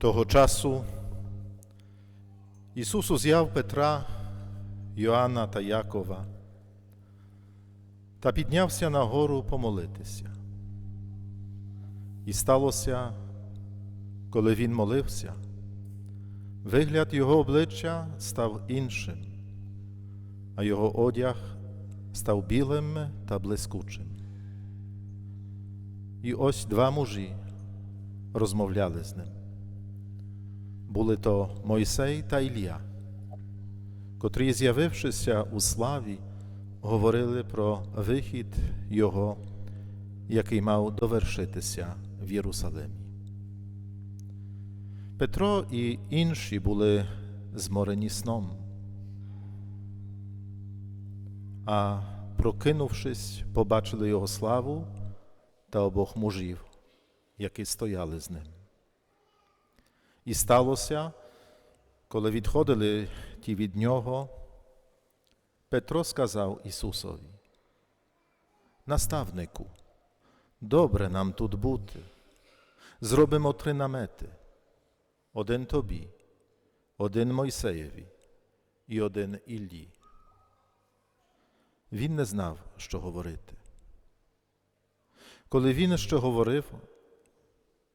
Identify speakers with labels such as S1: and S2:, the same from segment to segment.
S1: Того часу Ісус узяв Петра, Йоанна та Якова та піднявся на гору помолитися. І сталося, коли він молився, вигляд його обличчя став іншим, а його одяг став білим та блискучим. І ось два мужі розмовляли з ним. Були то Мойсей та Ілля, котрі, з'явившися у славі, говорили про вихід Його, який мав довершитися в Єрусалимі. Петро і інші були зморені сном, а прокинувшись, побачили його славу та обох мужів, які стояли з ним. І сталося, коли відходили ті від нього, Петро сказав Ісусові, наставнику, добре нам тут бути. Зробимо три намети: один тобі, один Мойсеєві і один Іллі. Він не знав, що говорити. Коли він ще говорив,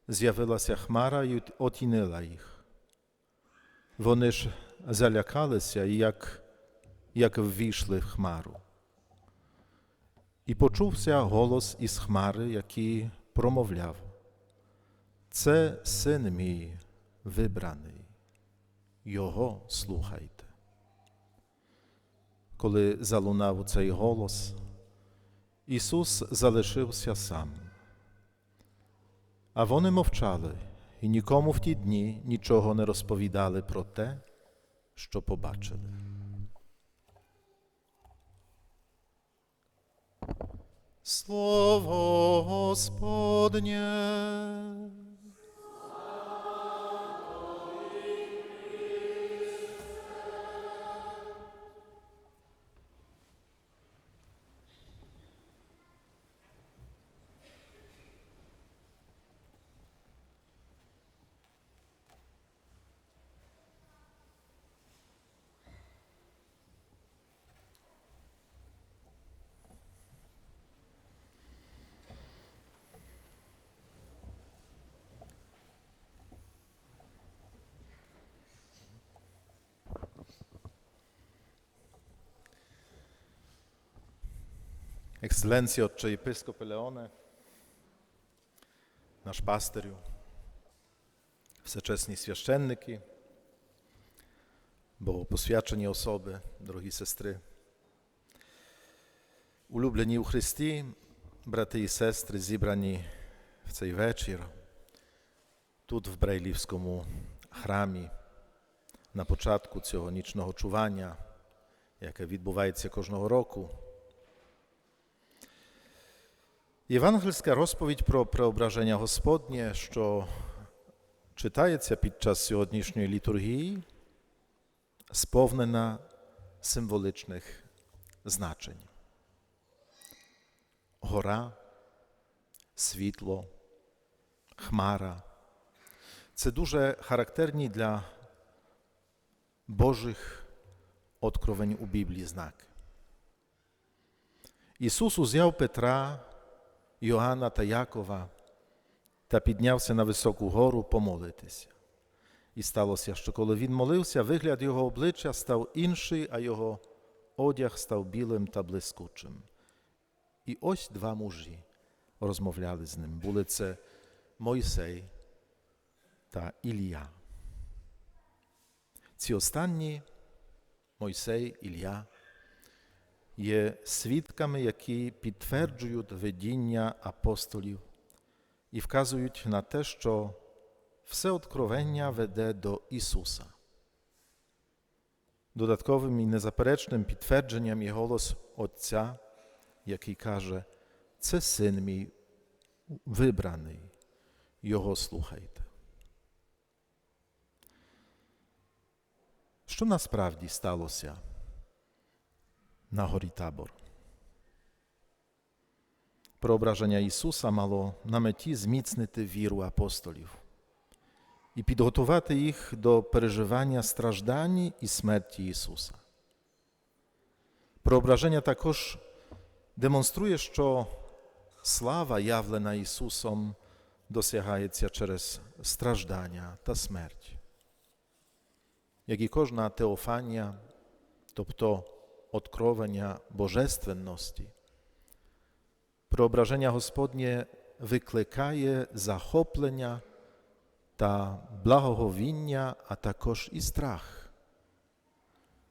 S1: з'явилася хмара і отінила їх. Вони ж залякалися, як, як ввійшли в хмару. І почувся голос із хмари, який промовляв. Це син мій вибраний, його слухайте. Коли залунав цей голос, Ісус залишився сам. А вони мовчали і нікому в ті дні нічого не розповідали про те, що побачили. Слово Господнє. Ekscelencjo, Отче єпископе Леоне, наш пастирю, всечесні священники, богопосвячені особи, дорогі сестри, улюблені у Христі, брати і сестри, зібрані в цей вечір, тут, в Брайлівському храмі, на початку цього нічного чування, яке відбувається кожного року. Євангельська розповідь про преображення Господнє, що читається під час сьогоднішньої літургії, сповнена символичних значень. Гора, світло, хмара це дуже характерні для Божих откровень у Біблії знаки. Ісус узяв Петра. Йоанна та Якова та піднявся на високу гору помолитися. І сталося, що коли він молився, вигляд його обличчя став інший, а його одяг став білим та блискучим. І ось два мужі розмовляли з ним. Були це Мойсей та Ілля. Ці останні Мойсей, Ілля є свідками, які підтверджують видіння апостолів і вказують на те, що все откровення веде до Ісуса. Додатковим і незаперечним підтвердженням є голос Отця, який каже, це син мій вибраний, його слухайте. Що насправді сталося на горі табор? Преображення Ісуса мало на меті зміцнити віру апостолів і підготувати їх до переживання страждань і смерті Ісуса. Преображення також демонструє, що слава, явлена Ісусом, досягається через страждання та смерть. Як і кожна теофанія, тобто откровення божественності, преображення Господнє викликає захоплення та благоговіння, а також і страх.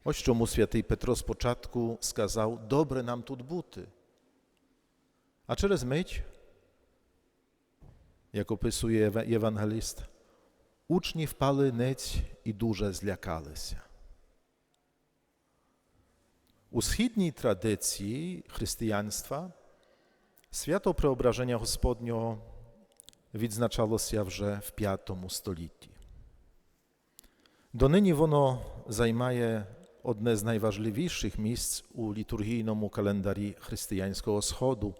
S1: Ось чому святий Петро спочатку сказав, добре нам тут бути. А через мить, як описує євангеліст, учні впали ниць і дуже злякалися. У східній традиції християнства свято Преображення Господнього відзначалося вже в V столітті. Донині воно займає одне з найважливіших місць у літургійному календарі християнського Сходу.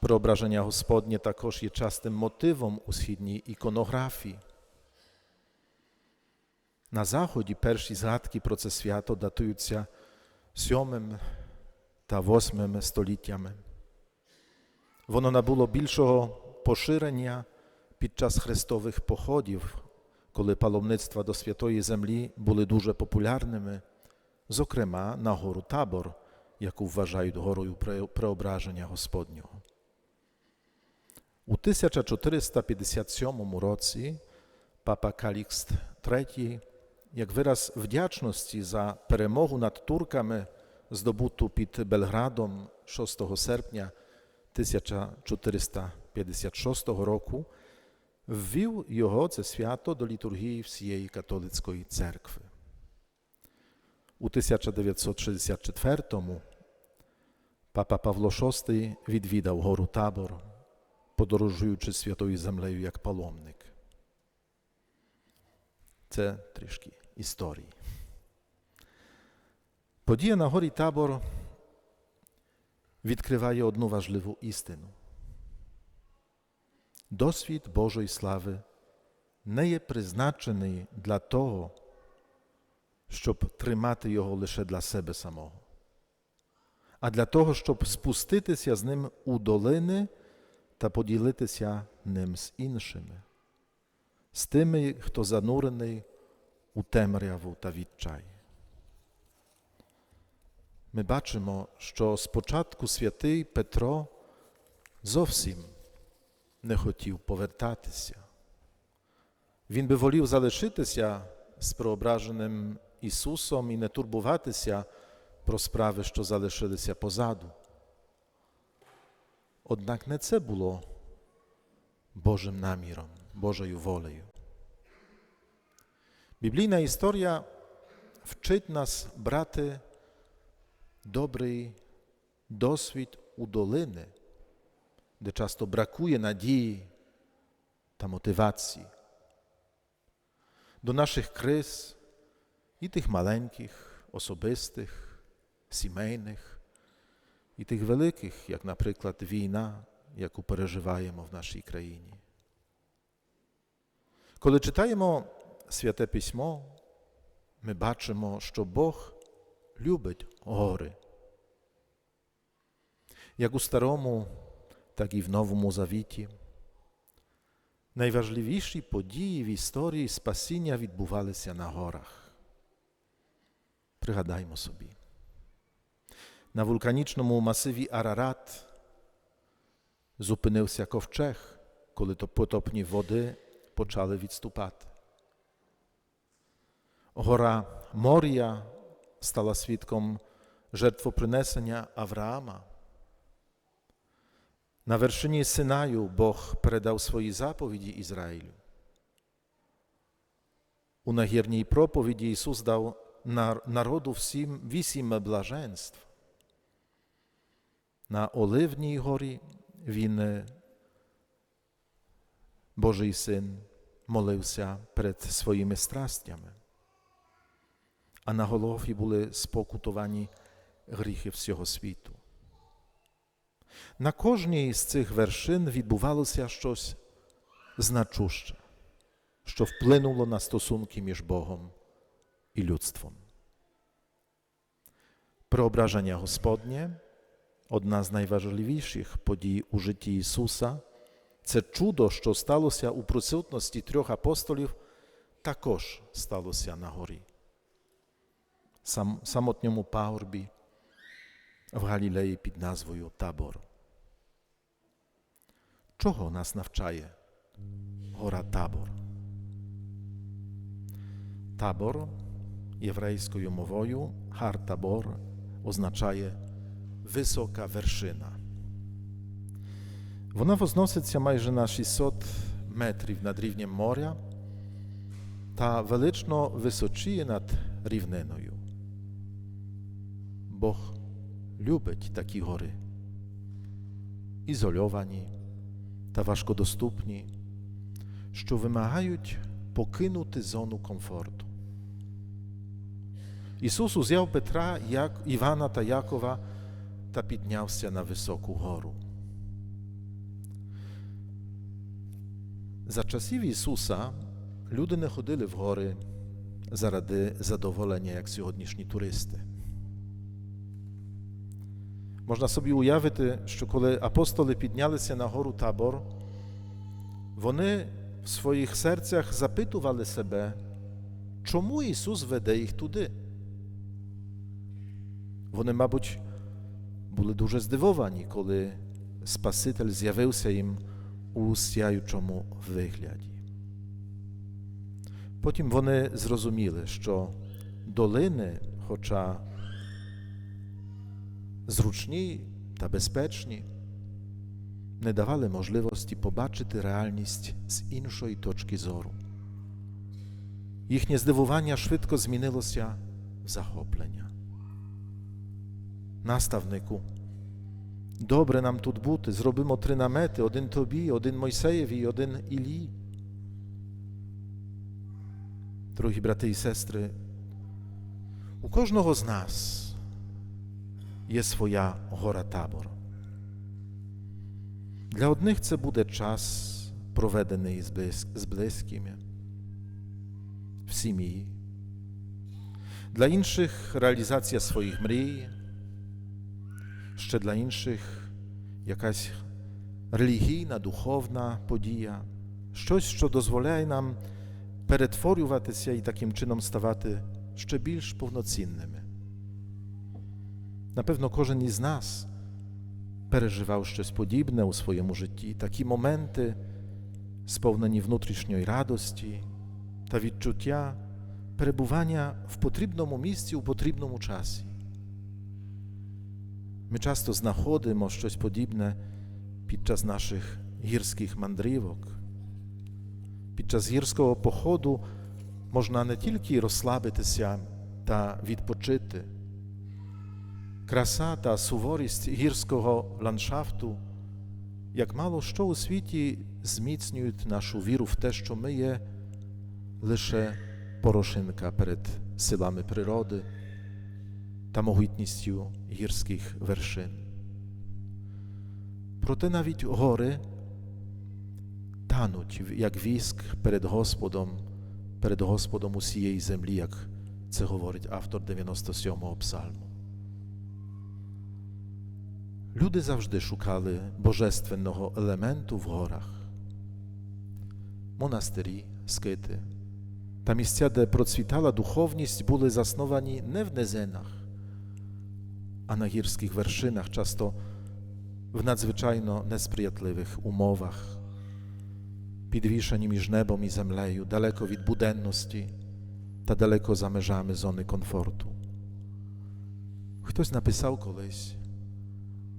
S1: Преображення Господнє також є частим мотивом у східній іконографії. На Заході перші згадки про це свято датуються сьомим та восьмим століттями. Воно набуло більшого поширення під час хрестових походів, коли паломництва до святої землі були дуже популярними, зокрема на гору табор, яку вважають горою преображення Господнього. У 1457 році папа Калікст III, як вираз вдячності за перемогу над турками, здобуту під Белградом 6 серпня 1456 року, ввів його це свято до літургії всієї католицької церкви. У 1964-му папа Павло VI відвідав гору табор, подорожуючи святою землею як паломник. Це трішки історії. Подія на горі табор відкриває одну важливу істину. Досвід Божої слави не є призначений для того, щоб тримати його лише для себе самого, а для того, щоб спуститися з ним у долини та поділитися ним з іншими, з тими, хто занурений у темряву та відчай. Ми бачимо, що спочатку святий Петро зовсім не хотів повертатися. Він би волів залишитися з преображеним Ісусом і не турбуватися про справи, що залишилися позаду. Однак не це було Божим наміром, Божою волею. Біблійна історія вчить нас брати добрий досвід у долини, де часто бракує надії та мотивації. До наших криз і тих маленьких, особистих, сімейних, і тих великих, як, наприклад, війна, яку переживаємо в нашій країні. Коли читаємо Святе Письмо, ми бачимо, що Бог любить гори. Як у Старому, так і в Новому Завіті. Найважливіші події в історії спасіння відбувалися на горах. Пригадаймо собі. На вулканічному масиві Арарат зупинився ковчег, коли то потопні води почали відступати. Гора Морія стала свідком жертвопринесення Авраама. На вершині Синаю Бог передав свої заповіді Ізраїлю. У нагірній проповіді Ісус дав народу всім вісім блаженств. На Оливній горі Він, е, Божий Син, молився перед своїми страстями, а на Голгофі були спокутовані гріхи всього світу. На кожній з цих вершин відбувалося щось значуще, що вплинуло на стосунки між Богом і людством. Преображення Господнє одна з найважливіших подій у житті Ісуса. Це чудо, що сталося у присутності трьох апостолів, також сталося на горі, сам, самотньому пагорбі в Галілеї під назвою Табор. Чого нас навчає гора Табор? Табор єврейською мовою Хар Табор означає висока вершина. Вона возноситься майже на 600 метрів над рівнем моря та велично височіє над рівниною. Бог любить такі гори, ізольовані та важкодоступні, що вимагають покинути зону комфорту. Ісус узяв Петра, Як- Івана та Якова та піднявся на високу гору. За часів Ісуса люди не ходили в гори заради задоволення, як сьогоднішні туристи. Можна собі уявити, що коли апостоли піднялися на гору табор, вони в своїх серцях запитували себе, чому Ісус веде їх туди. Вони, мабуть, були дуже здивовані, коли Спаситель з'явився їм у сяючому вигляді. Потім вони зрозуміли, що долини, хоча зручні та безпечні, не давали можливості побачити реальність з іншої точки зору. Їхнє здивування швидко змінилося в захоплення. Наставнику, добре нам тут бути, зробимо три намети: один тобі, один Мойсеєві і один Іллі. Дорогі брати і сестри, у кожного з нас є своя гора табор. Для одних це буде час, проведений з близькими, в сім'ї. Для інших реалізація своїх мрій, ще для інших якась релігійна, духовна подія, щось, що дозволяє нам перетворюватися і таким чином ставати ще більш повноцінними. На pewno кожен із нас переживав щось подібне у своєму житті, такі моменти, сповнені внутрішньої радості та відчуття перебування в потрібному місці у потрібному часі. Ми часто знаходимо щось подібне під час наших гірських мандрівок. Під час гірського походу можна не тільки розслабитися та відпочити. Краса та суворість гірського ландшафту, як мало що у світі зміцнюють нашу віру в те, що ми є лише порошинка перед силами природи та могутністю гірських вершин. Проте навіть гори тануть, як віск перед Господом, перед Господом усієї землі, як це говорить автор 97-го псалму. Люди завжди шукали божественного елементу в горах. Монастирі, скити та місця, де процвітала духовність, були засновані не в низинах, а на гірських вершинах, часто в надзвичайно несприятливих умовах, підвішені між небом і землею, далеко від буденності та далеко за межами зони комфорту. Хтось написав колись,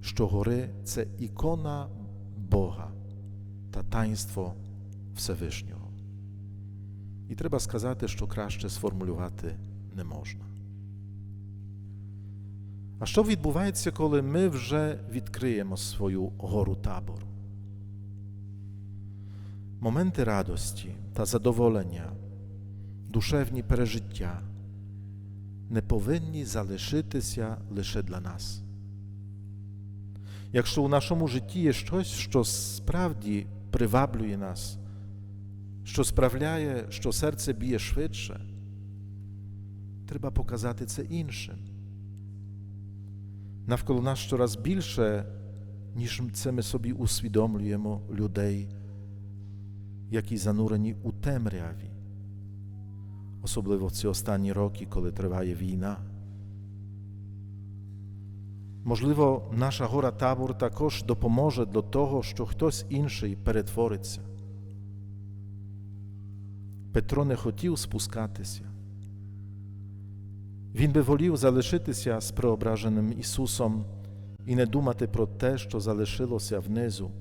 S1: що гори це ікона Бога та таїнство Всевишнього. І треба сказати, що краще сформулювати не можна. А що відбувається, коли ми вже відкриємо свою гору табору? Моменти радості та задоволення, душевні пережиття не повинні залишитися лише для нас. Якщо у нашому житті є щось, що справді приваблює нас, що справляє, що серце б'є швидше, треба показати це іншим. Навколо нас щораз більше, ніж це ми собі усвідомлюємо людей, які занурені у темряві, особливо в ці останні роки, коли триває війна. Можливо, наша гора табор також допоможе до того, що хтось інший перетвориться. Петро не хотів спускатися. Він би волів залишитися з преображеним Ісусом і не думати про те, що залишилося внизу.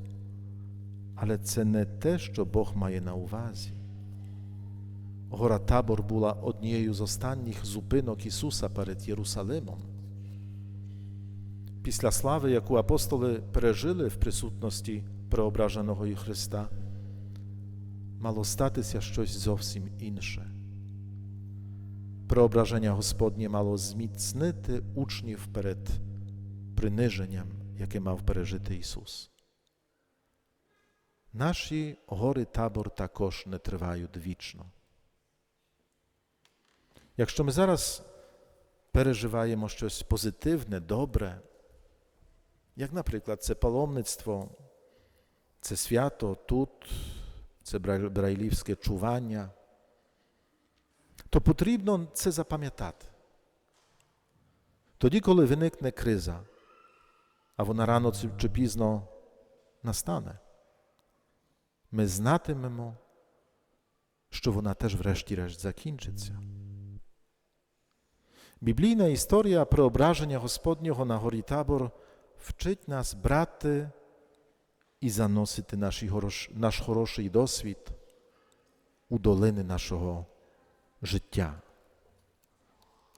S1: Але це не те, що Бог має на увазі. Гора табор була однією з останніх зупинок Ісуса перед Єрусалимом. Після слави, яку апостоли пережили в присутності преображеного Христа, мало статися щось зовсім інше. Преображення Господнє мало зміцнити учнів перед приниженням, яке мав пережити Ісус. Наші гори табор також не тривають вічно. Якщо ми зараз переживаємо щось позитивне, добре, як, наприклад, це паломництво, це свято тут, це брайлівське чування, то потрібно це запам'ятати. Тоді, коли виникне криза, а вона рано чи пізно настане, ми знатимемо, що вона теж врешті-решт закінчиться. Біблійна історія преображення Господнього на горі табор вчить нас брати і заносити наш, наш хороший досвід у долини нашого життя,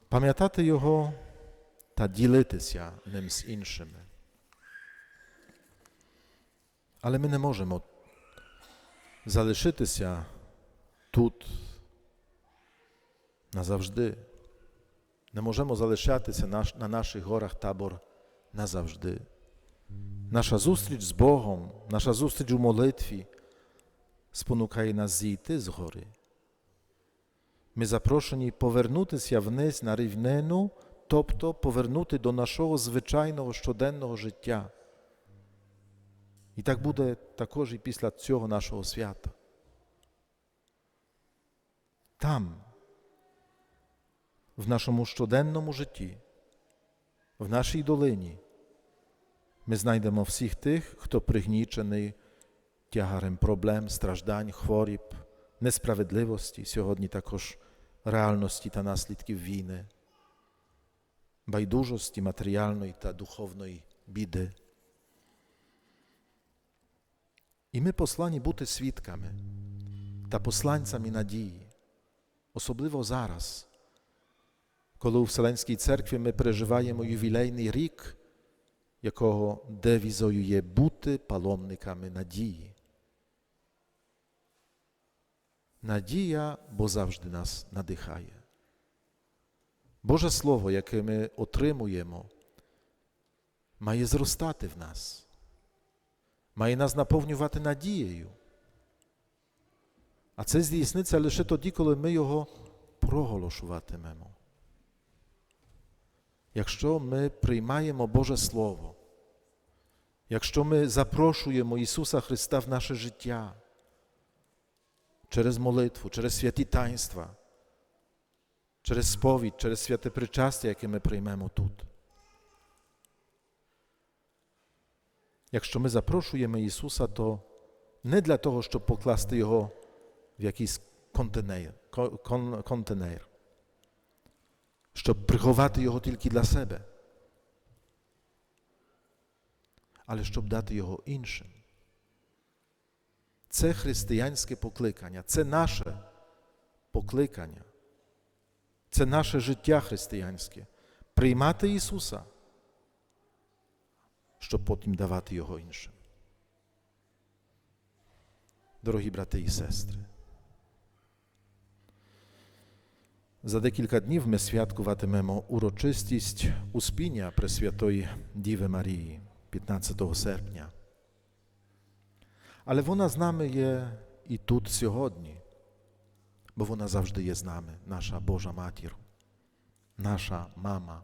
S1: пам'ятати його та ділитися ним з іншими. Але ми не можемо залишитися тут назавжди. Не можемо залишатися на наших горах табор назавжди. Наша зустріч з Богом, наша зустріч у молитві спонукає нас зійти з гори. Ми запрошені повернутися вниз на рівнину, тобто повернути до нашого звичайного щоденного життя. І так буде також і після цього нашого свята. Там, в нашому щоденному житті, в нашій долині, ми знайдемо всіх тих, хто пригнічений тягарем проблем, страждань, хворіб, несправедливості, сьогодні також реальності та наслідків війни, байдужості матеріальної та духовної біди. І ми послані бути свідками та посланцями надії, особливо зараз, коли у Вселенській церкві ми переживаємо ювілейний рік, якого девізою є бути паломниками надії. Надія, бо завжди нас надихає. Боже Слово, яке ми отримуємо, має зростати в нас, має нас наповнювати надією. А це здійсниться лише тоді, коли ми його проголошуватимемо. Якщо ми приймаємо Боже Слово, якщо ми запрошуємо Ісуса Христа в наше життя через молитву, через святі таїнства, через сповідь, через святе причастя, яке ми приймемо тут. Якщо ми запрошуємо Ісуса, то не для того, щоб покласти Його в якийсь контейнер, щоб приховати його тільки для себе, але щоб дати його іншим. Це християнське покликання, це наше покликання. Це наше життя християнське приймати Ісуса, щоб потім давати Його іншим. Дорогі брати і сестри, за декілька днів ми святкуватимемо урочистість Успіння Пресвятої Діви Марії 15 серпня. Але вона з нами є і тут сьогодні, бо вона завжди є з нами, наша Божа Матір, наша мама.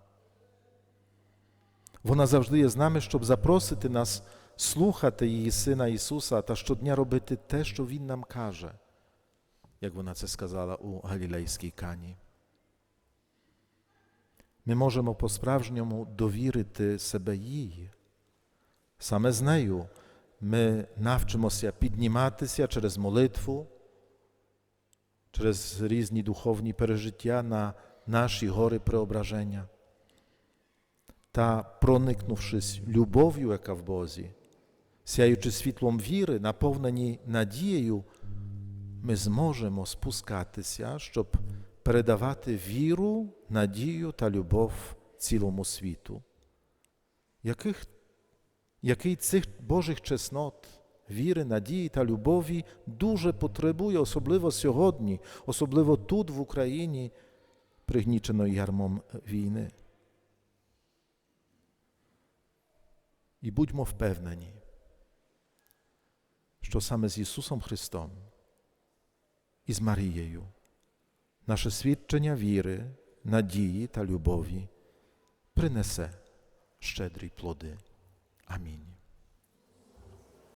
S1: Вона завжди є з нами, щоб запросити нас слухати її Сина Ісуса та щодня робити те, що Він нам каже, як вона це сказала у Галілейській Кані. Ми можемо по-справжньому довірити себе їй. Саме з нею ми навчимося підніматися через молитву, через різні духовні пережиття на наші гори преображення. Та проникнувшись любов'ю, яка в Бозі, сяючи світлом віри, наповнені надією, ми зможемо спускатися, щоб передавати віру, надію та любов цілому світу. Яких, який цих Божих чеснот, віри, надії та любові дуже потребує, особливо сьогодні, особливо тут, в Україні, пригніченої ярмом війни. І будьмо впевнені, що саме з Ісусом Христом і з Марією наше свідчення віри, надії та любові принесе щедрі плоди. Амінь.